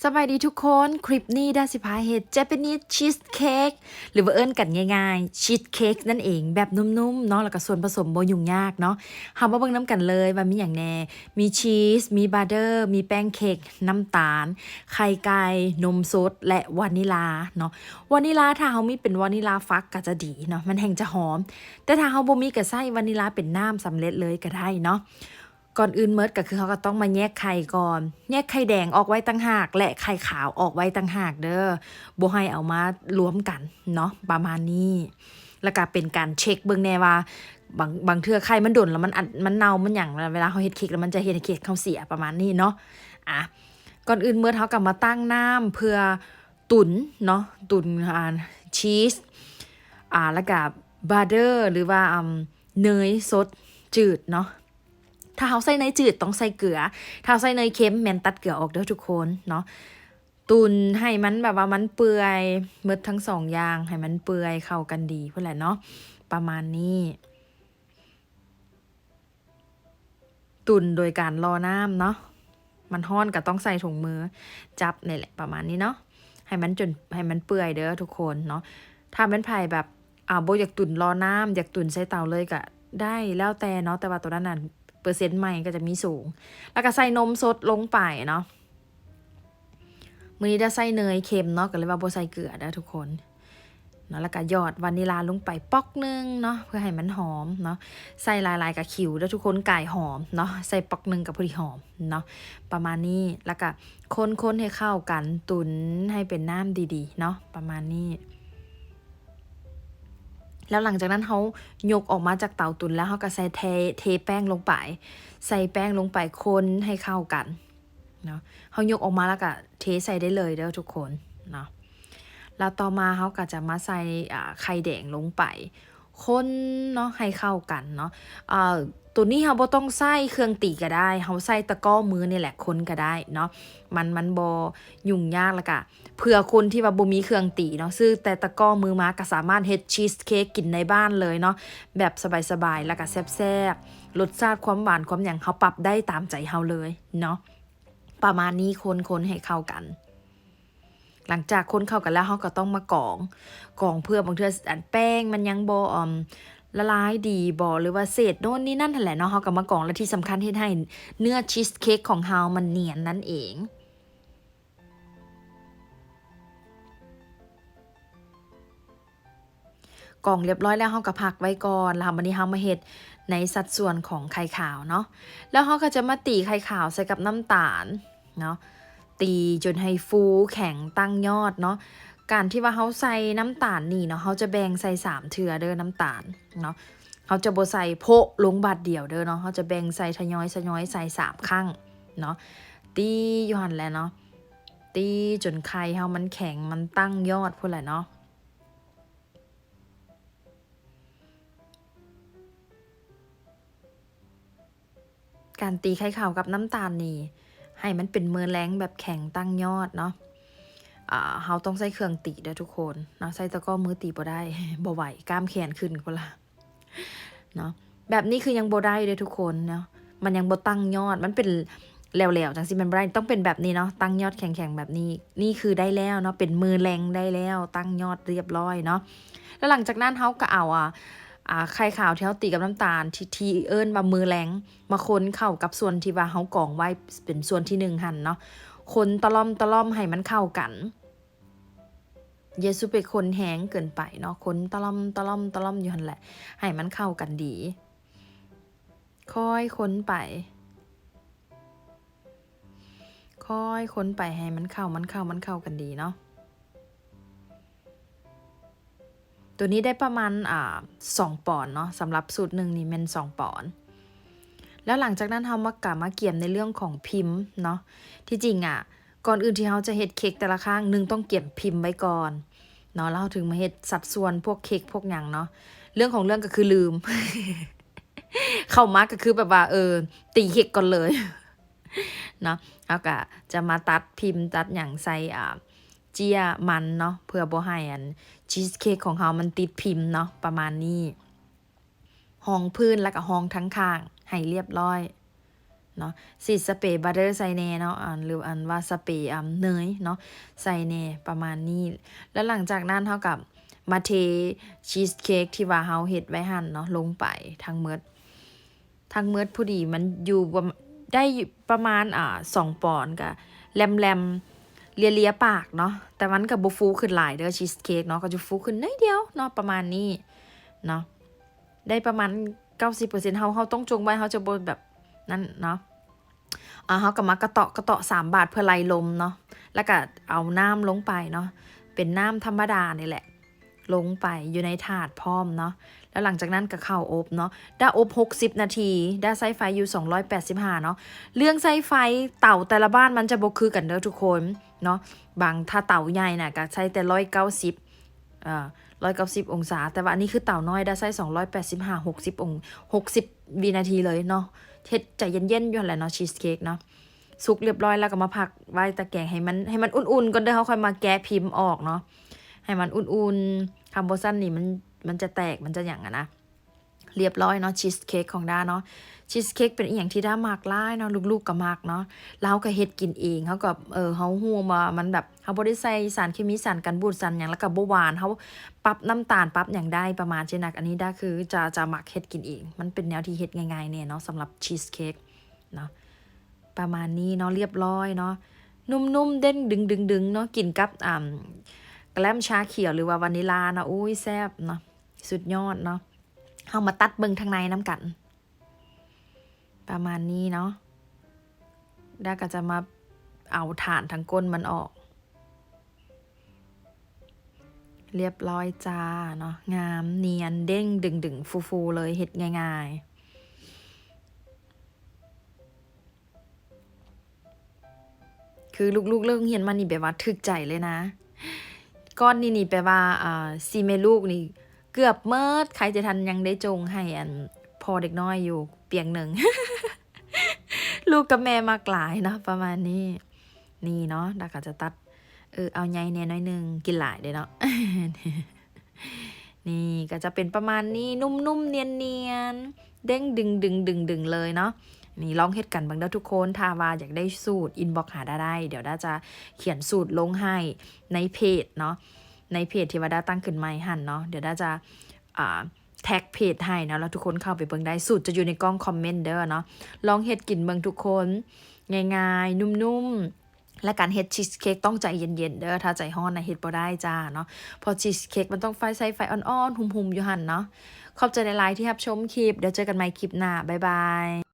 สบายดีทุกคน คลิปนี้ได้สิพาเฮ็ด Japanese cheesecake หรือว่าเอิ้นกันง่ายๆ cheesecake นั่นเองแบบนุ่มๆเนาะแล้วก็ส่วนผสมโบยุ่งยากเนาะเฮามาเบิ่งน้ำกันเลยว่ามีอย่างแน่ มีชีส มีบัตเตอร์ มีแป้งเค้กน้ำตาล ไข่ไก่นมสดและวานิลาเนาะวานิลาถ้าเฮามีเป็นวานิลาฟักก็จะดีเนาะมันแห่งจะหอม แต่ถ้าเฮาบ่มีก็ใส่วานิลาเป็นน้ำสำเร็จเลยก็ได้เนาะ ก่อนอื่นเมิดก็คือเขาก็ต้องมาแยกไข่ก่อน แยกไข่แดงออกไว้ตั้งหาก และไข่ขาวออกไว้ตั้งหากเด้อบ่ให้เอามารวมกันเนาะประมาณนี้แล้วก็เป็นการเช็คเบิ่งแน่ว่าบางบางเทือไข่มันดนแล้วมันอัดมันเน่ามันหยังเวลาเขาเฮ็ดเค้กแล้วมันจะเฮ็ดเค้กเขาเสียประมาณนี้เนาะอะก่อนอื่นเมื่อเขากลับมาตั้งน้ำเพื่อตุนเนาะตุนอ่าชีสอ่าแล้วก็บัตเตอร์หรือว่าเนยสดจืดเนาะ ถ้าเขาใส่เนยจืดต้องใส่เกลือ ถ้าเขาใส่เนยเค็มแมนตัดเกลือออกเด้อทุกคนเนาะตุนให้มันแบบว่ามันเปื่อยเมืดทั้งสองอย่างให้มันเปื่อยเข้ากันดีเพื่อแหละเนาะประมาณนี้ ตุนโดยการรอน้ำเนาะมันห้อนก็ต้องใส่ถุงมือจับนี่แหละประมาณนี้เนาะให้มันจนให้มันเปื่อยเด้อทุกคนเนาะถ้าเป็นไผ่แบบอ่าโบอยากตุนรอน้ำอยากตุนใส่เตาเลยก็ได้แล้วแต่เนาะแต่ว่าตัวนั้นน่ะ เปอร์เซ็นต์ใหม่ก็จะมีสูง แล้วก็ใส่นมสดลงไปเนาะมือนี้จะใส่เนยเค็มเนาะก็เลยว่าโบใส่เกลือนะทุกคนเนาะแล้วก็ยอดวานิลาลงไปปอกนึงเนาะเพื่อให้มันหอมเนาะใส่ลายๆกับขิวแล้วทุกคนไก่หอมเนาะใส่ปอกนึงกับพอดีหอมเนาะประมาณนี้แล้วก็คนๆให้เข้ากันตุนให้เป็นน้ำดีๆเนาะประมาณนี้ แล้วหลังจากนั้นเขายกออกมาจากเตาตุนแล้วเขาก็ใส่เทเทแป้งลงไป ใส่แป้งลงไปคนให้เข้ากันเนาะเขายกออกมาแล้วก็เทใส่ได้เลยเด้อทุกคนเนาะแล้วต่อมาเขาก็จะมาใส่ไข่แดงลงไป คนเนาะให้เข้ากันเนาะอ่าตัวนี้เขาบ่ต้องใส่เครื่องตีก็ได้เขาใส่ตะก้อมือนี่แหละคนก็ได้เนาะ มันมันบ่ยุ่งยากล้วก็เผื่อคนที่ว่าบ่มีเครื่องตีเนาะซื้อแต่ตะก้อมือมาก็สามารถเฮ็ดชีสเค้กกินในบ้านเลยเนาะ แบบสบายๆแล้วก็แซ่บๆ รสชาติความหวานความหยังเขาปรับได้ตามใจเฮาเลยเนาะ ประมาณนี้คนๆให้เข้ากัน หลังจากคนเข้ากันแล้วเขาก็ต้องมากรองกรองเพื่อบางเทื่ออันแป้งมันยังบ่อมละลายดีบ่หรือว่าเศษโน่นนี่นั่นแหละเนาะเขาก็มากรองและที่สำคัญเฮ็ดให้เนื้อชีสเค้กของเฮามันเนียนนั่นเองกล่องเรียบร้อยแล้วเฮาก็พักไว้ก่อนแล้ววันนี้เฮามาเฮ็ดในสัดส่วนของไข่ขาวเนาะแล้วเฮาก็จะมาตีไข่ขาวใส่กับน้ำตาลเนาะ ตีจนให้ฟูแข็งตั้งยอดเนาะการที่ว่าเฮาใส่น้ำตาลนี่เนาะเฮาจะแบ่งใส่สามเทื่อเด้อน้ำตาลเนาะเฮาจะบใส่โพะลงบาดเดียวเด้อเนาะเฮาจะแบ่งใส่ทยอยทยอยใส่สามครั้งเนาะตีอยู่หันแหละเนาะตีจนไข่เฮามันแข็งมันตั้งยอดพุ่นแหละเนาะการตีไข่ขาวกับน้ำตาลนี่ ให้มันเป็นมือแรงแบบแข็งตั้งยอดเนาะเฮาต้องใส่เครื่องตีเด้อทุกคนเนาะใส่ตะก้อมือตีบ่ได้บ่ไหวกล้ามแขนขึ้นคนละเนาะแบบนี้คือยังบ่ได้เด้อทุกคนเนาะมันยังบ่ตั้งยอดมันเป็นแหลวๆจังสิมันบ่ได้ต้องเป็นแบบนี้เนาะตั้งยอดแข็งๆแบบนี้ นี่คือได้แล้วเนาะเป็นมือแรงได้แล้ว ตั้งยอดเรียบร้อยเนาะแล้วหลังจากนั้นเฮาก็เอาอะ ไข่ขาวที่เขาตีกับน้ำตาลที่ทีเอิ้นว่ามือแรงมาคนเข้ากับส่วนที่ว่าเขากองไว้เป็นส่วนที่หนึ่งหันเนาะคนตะล่อมตะล่อมให้มันเข้ากันเยซูไปคนแห้งเกินไปเนาะคนตะล่อมตะล่อมตะล่อมอยู่หันแหละ ให้มันเข้ากันดี ค่อยค้นไปค่อยค้นไปให้มันเข้ามันเข้ามันเข้ากันดีเนาะ ตัวนี้ได้ประมาณอ่าสองปอนเนาะสำหรับสูตรหนึ่งนี่เป็นสองปอนแล้วหลังจากนั้นเรามากลับมาเกี่ยมในเรื่องของพิมพ์เนาะที่จริงอะก่อนอื่นที่เราจะเฮ็ดเค้กแต่ละครั้งหนึ่งต้องเก็บพิมพ์ไว้ก่อนเนาะแล้วเราถึงมาเฮ็ดสัดส่วนพวกเค้กพวกอย่างเนาะเรื่องของเรื่องก็คือลืม เข้ามาก็คือแบบว่าเออ ตีเค้กก่อนเลยเนาะแล้วก็จะมาตัดพิมพ์ตัดอย่างใส่อ่าเจียมันเนาะเพื่อบ่ให้อัน ชีสเค้กของเขามันติดพิมพ์เนาะประมาณนี้ห้องพื้นแล้วก็ห้องทั้งข้างให้เรียบร้อยเนาะสีสเปรย์บัตเตอร์ใส่แน่เนาะอ่าหรืออันว่าสเปรย์อ่าเนยเนาะใส่แน่ประมาณนี้ แล้วหลังจากนั้นเท่ากับมาเทชีสเค้กที่ว่าเฮาเฮ็ดไว้หั่นเนาะลงไปทั้งเมดทั้งเมดผู้ดีมันอยู่ได้ประมาณอ่าสองปอนด์กะแลมแลม เลียเลียปากเนาะแต่มันกับบุฟูขึ้นหลายเด้อชีสเค้กเนาะก็จะฟูขึ้นน้อยเดียวเนาะประมาณนี้เนาะได้ประมาณ90%เฮาเฮาต้องจงไว้เฮาจะบนแบบนั้นเนาะอ่าเขาก็มากระเตาะกระเตาะสามบาทเพื่อไล่ลมเนาะแล้วก็เอาน้ำลงไปเนาะเป็นน้ำธรรมดานี่แหละ ลงไปอยู่ในถาดพร้อมเนาะแล้วหลังจากนั้นก็เข้าอบเนาะได้อบ 60 นาที ได้ไซไฟอยู่ 285 เนาะเรื่องไซไฟเต่าแต่ละบ้านมันจะบกคือกันเด้อทุกคนเนาะบางถ้าเต่าใหญ่น่ะก็ใช้แต่190เอ่อ190องศา แต่ว่าอันนี้คือเต่าน้อยได้ไซ285 60อง60วินาทีเลยเนาะเฮ็ดใจเย็นๆอยู่แหละเนาะชีสเค้กเนาะสุกเรียบร้อยแล้วก็มาพักไว้ตะแกรงให้มันให้มันอุ่นๆก่อนเด้อเขาค่อยมาแกะพิมพ์ออกเนาะ ให้มันอุ่นๆคำโบซันนี่มันมันจะแตกมันจะอย่างอะนะเรียบร้อยเนาะชีสเค้กของด้าเนาะชีสเค้กเป็นอีหยังที่ด้ามากหลายเนาะลูกๆก็มากเนาะแล้วก็เฮ็ดกินเองเขาก็เออเขาฮู้มามันแบบเขาบ่ได้ใส่สารเคมีสารกันบูดสารหยังแล้วก็บหวานเขาปรับน้ำตาลปรับหยังได้ประมาณเช่นนักอันนี้ด้าคือจะจะหมักเฮ็ดกินเอง มันเป็นแนวที่เฮ็ดง่ายๆเนี่ยเนาะสำหรับชีสเค้กเนาะประมาณนี้เนาะเรียบร้อยเนาะนุ่มๆเด้งดึงๆๆเนาะกินกับอ่า แกล้มชาเขียวหรือว่าวานิลานะอุ้ยแซ่บเนาะสุดยอดเนาะเอามาตัดเบิงทางในน้ำกัน ประมาณนี้เนาะด้าก็จะมาเอาฐานทางก้นมันออก เรียบร้อยจ้าเนาะงามเนียนเด้งดึงดึงฟูฟูเลยเห็ดง่าย ๆคือลูกๆเลิกเรียนมานี่แบบว่าถึกใจเลยนะ ก้อนนี่นี่แปลว่าอ่าซีเมลูกนี่เกือบเมิดใครจะทันยังได้จงให้อันพอเด็กน้อยอยู่เปียงหนึ่ง ลูกกับแม่มากหลายเนาะประมาณนี้ นี่เนาะดาก็จะตัด เออเอาใหญ่เนี่ยน้อยหนึ่งกินหลายเด้เนาะนี่ก็จะเป็นประมาณนี้นุ่มๆเนียนๆเด้งดึงดึงดึงดึงเลยเนาะ นี่ลองเฮ็ดกันบางเด้อทุกคนถ้าว่าอยากได้สูตรอินบ็อกหาได้ได้ เดี๋ยวด้าจะเขียนสูตรลงให้ในเพจเนาะในเพจที่ว่าด้าตั้งขึ้นใหม่หันเนาะเดี๋ยวด้าจะอ่าแท็กเพจให้เนาะแล้วทุกคนเข้าไปเบิ่งได้สูตรจะอยู่ในกล้องคอมเมนต์เด้อเนาะลองเฮ็ดกินเบิ่งทุกคนง่ายๆ นุ่มๆ และการเฮ็ดชีสเค้กต้องใจเย็นๆ เด้อถ้าใจฮ้อนนะเฮ็ดบ่ได้จ้าเนาะเพอชีสเค้กมันต้องไฟใส่ไฟอ่อนๆ หุ่มๆ อยู่หั่นเนาะขอบใจในไลน์ที่รับชมคลิป เดี๋ยวเจอกันใหม่คลิปหน้า บ๊ายบาย